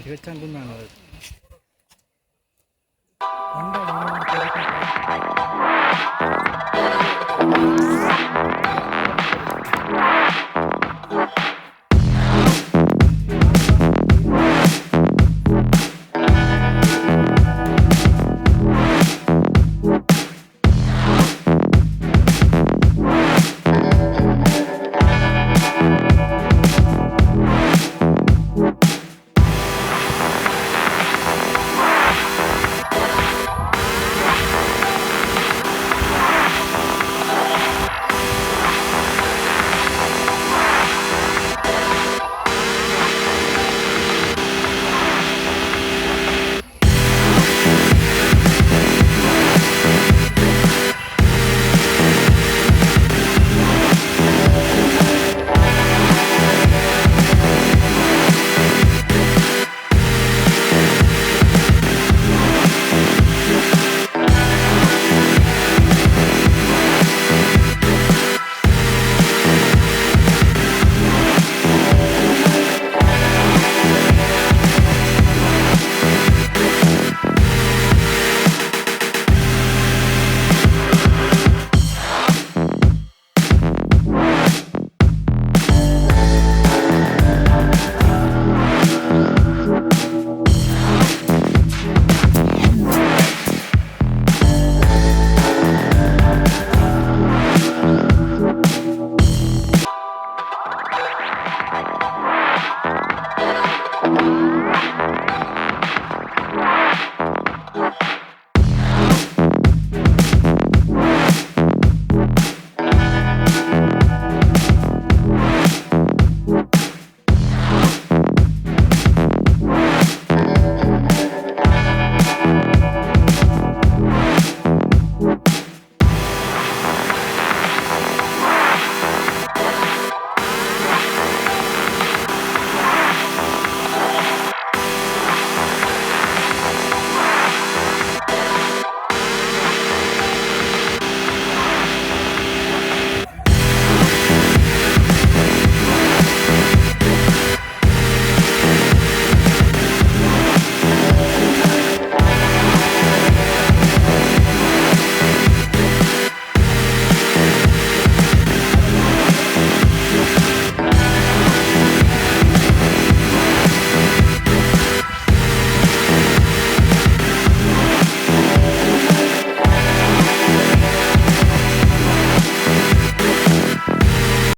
ഇരുപത്താം കുന്നാണത് Thank